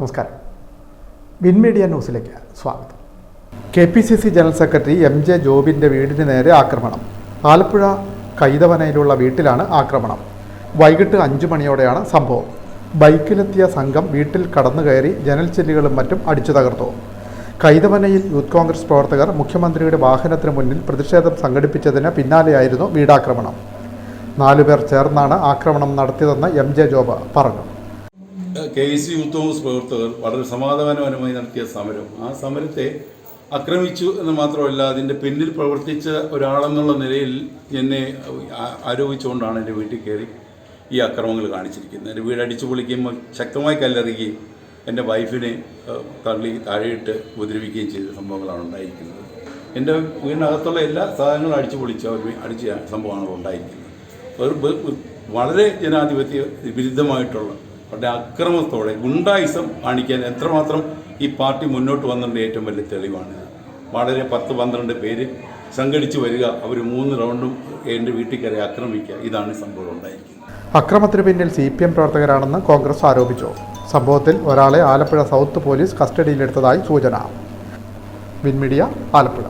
നമസ്കാരം. Win media ന്യൂസിലേക്ക് സ്വാഗതം. K P C C general secretary M J ജോബിന്റെ വീടിന് നേരെ ആക്രമണം. ആലപ്പുഴ കൈതവനയിലുള്ള വീട്ടിലാണ് ആക്രമണം. വൈകിട്ട് അഞ്ചു മണിയോടെയാണ് സംഭവം. ബൈക്കിലെത്തിയ സംഘം വീട്ടിൽ കടന്നു കയറി ജനൽ ചില്ലുകളും മറ്റും അടിച്ചു തകർത്തു. കൈതവനയിൽ യൂത്ത് കോൺഗ്രസ് പ്രവർത്തകർ മുഖ്യമന്ത്രിയുടെ വാഹനത്തിന് മുന്നിൽ പ്രതിഷേധം സംഘടിപ്പിച്ചതിന് പിന്നാലെയായിരുന്നു വീടാക്രമണം. നാലുപേർ ചേർന്നാണ് ആക്രമണം നടത്തിയതെന്ന് എം ജെ ജോബ് പറഞ്ഞു. കെ സി യൂത്ത് ഹൗസ് പ്രവർത്തകർ വളരെ സമാധാനപരമായി നടത്തിയ സമരം. ആ സമരത്തെ ആക്രമിച്ചു എന്ന് മാത്രമല്ല അതിന്റെ പിന്നിൽ പ്രവർത്തിച്ച ഒരാളെന്നുള്ള നിലയിൽ എന്നെ ആരോപിച്ചുകൊണ്ടാണ് എന്റെ വീട്ടിൽ കയറി ഈ അക്രമങ്ങൾ കാണിച്ചിരിക്കുന്നത്. എന്റെ വീട് അടിച്ചു പൊളിക്കുകയും ശക്തമായി കല്ലെറിയുകയും എന്റെ വൈഫിനെ തള്ളി താഴെയിട്ട് ഉപദ്രവിക്കുകയും ചെയ്ത സംഭവങ്ങളാണ് ഉണ്ടായിരിക്കുന്നത്. എന്റെ വീടിനകത്തുള്ള എല്ലാ സാധനങ്ങളും അടിച്ചു പൊളിച്ച ഒരു അടിച്ച സംഭവമാണ് ഉണ്ടായിരിക്കുന്നത്. ഒരു വളരെ ജനാധിപത്യ വിരുദ്ധമായിട്ടുള്ള വളരെ അക്രമത്തോടെ ഗുണ്ടായിസം കാണിക്കാൻ എത്രമാത്രം ഈ പാർട്ടി മുന്നോട്ട് വന്നതിന്റെ ഏറ്റവും വലിയ തെളിവാണ്. വളരെ പത്ത് പന്ത്രണ്ട് പേര് സംഘടിച്ച് വരിക അവർ മൂന്ന് റൗണ്ടും എന്റെ വീട്ടിൽ കയറി ആക്രമിക്കുക ഇതാണ് സംഭവം ഉണ്ടായിരിക്കുന്നത്. അക്രമത്തിന് പിന്നിൽ സി പി എം പ്രവർത്തകരാണെന്ന് കോൺഗ്രസ് ആരോപിച്ചു. സംഭവത്തിൽ ഒരാളെ ആലപ്പുഴ സൗത്ത് പോലീസ് കസ്റ്റഡിയിലെടുത്തതായി സൂചന. വിൻമീഡിയ ആലപ്പുഴ.